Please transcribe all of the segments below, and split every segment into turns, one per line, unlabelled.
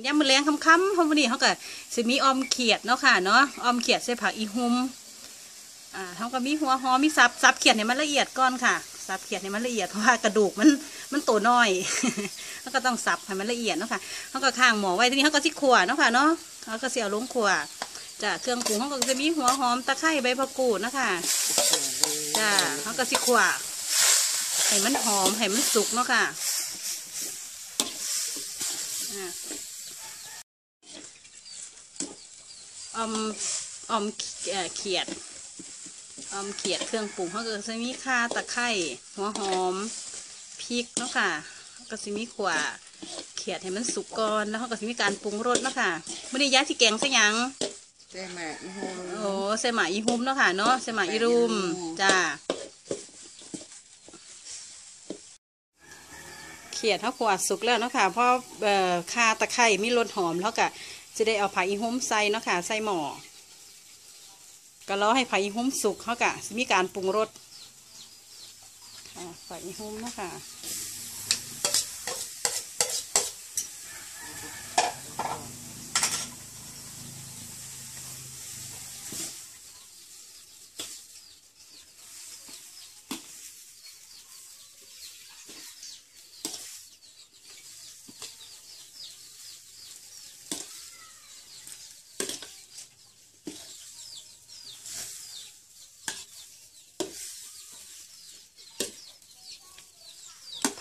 ยามมือแลงค่ำๆเพราะวันนี้เขาก็สิมีออมเขียดเนาะค่ะเนาะออมเขียดใส่ผักอีหุมอ่าเขาก็มีหัวหอมมีสับสับเขียดให้มันละเอียดก่อนค่ะสับเขียดให้มันละเอียดเพราะว่ากระดูกมันมันโตน้อยแล้วก็ต้องสับให้มันละเอียดเนาะค่ะเขาก็ข้างหมอไว้ทีนี้เขาก็สิขั่วเนาะค่ะเนาะเขาก็เสียลงขัวจ้ะเครื่องปรุงเขาก็จะมีหัวหอมตะไคร้ใบมะกรูดเนาะคะจ้ะเขาก็สิขั่วให้มันหอมให้มันสุกเนาะค่ะ อ่าออมออมเอ่อเขียดออมเขียดเครื่องปรุงเขาก็จะมีข่าตะไคร้หัวหอมพริกเนาะค่ะก็จะมีขวาเขียดให้มันสุกก่อนแล้วเขาก็จะมีการปรุงรสเนาะค่ะมื่อนี้ย้ายที่แกงใส่หยัง
ใช่ไหมอีโฮ
โอ้ใส่หมาอีฮุมเนาะค่ะเนาะใส่หมาอีรุมจ้าเขียดเขาขวาสุกแล้วเนาะค่ะเพราะเอ่อข่าตะไคร้มีรสหอมแล้วก็ จะได้เอาผักอีฮุมใส่เนาะค่ะใส่หม้อก็รอให้ผักอีหุ้มสุกเขากะมีการปรุงรสค่ะผักอีหุ้มเนาะค่ะ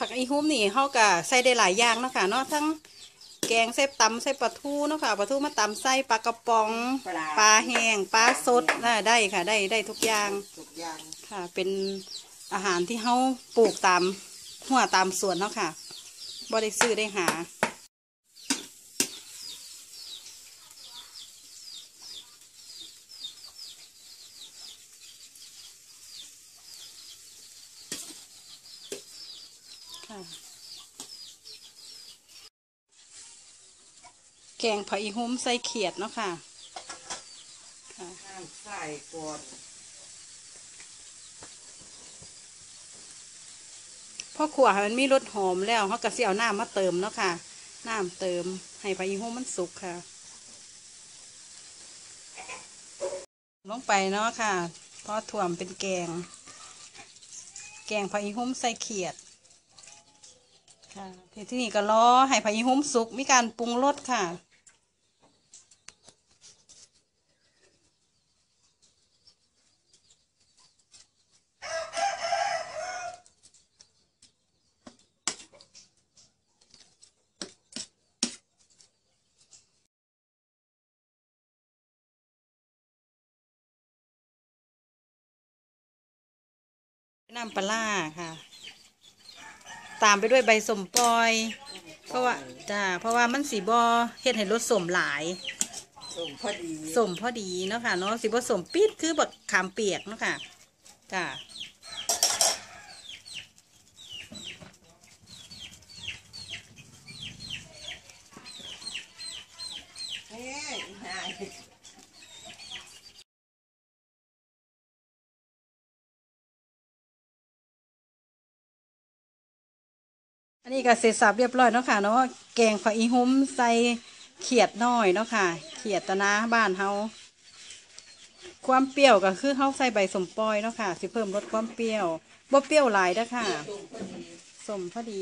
ผักอีหุ้มนี่เขากะใส่ได้หลายอย่างเนาะค่ะเนาะทั้งแกงใส่ตำใส่ปลาทูเนาะค่ะปลาทูมาตำใส่ปลากระป๋องปลาแห้งปลาสดน่ะได้ค่ะได้ได้ทุกอย่าง
ทุกอย่าง
ค่ะ เป็นอาหารที่เขาปลูกตามหัวตามสวนเนาะค่ะบ่ได้ซื้อได้หา ค่ะ แกงผักอีหุ้มใส่เขียดเนาะค่ะ
น้ำใส่ก่อน
พ่อขวให้มันมีรสหอมแล้วเขาก็สิเอาน้ำมาเติมเนาะค่ะน้ำเติมให้ผักอีหุ้มมันสุกค่ะ ลงไปเนาะค่ะเพราะถ่วมเป็นแกง แกงผักอีหุ้มใส่เขียด ค่ะทีที่นี่ก็รอให้ผักอีหุ้มสุกมีการปรุงรสค่ะน้ำปลาค่ะ ตามไปด้วยใบสมปอย เพราะว่าจ้าเพราะว่ามันสีบอเฮ็ดให้รสสมหลาย
ส่งพอดี
สมพอดีเนาะค่ะเนาะสีบสมปิดคือบักขามเปียกเนาะค่ะจ้า
เฮ้ย
อันนี้ก็เสร็จสับเรียบร้อยเนาะค่ะเนาะแกงผักอีหุ้มใส่เขียดน้อยเนาะค่ะ เขียดตะนาบ้านเฮาความเปรี้ยวก็คือเฮาใส่ใบสมปอยเนาะค่ะ สิเพิ่มรสความเปรี้ยวบ่เปรี้ยวหลายเด้อค่ะสมพอดี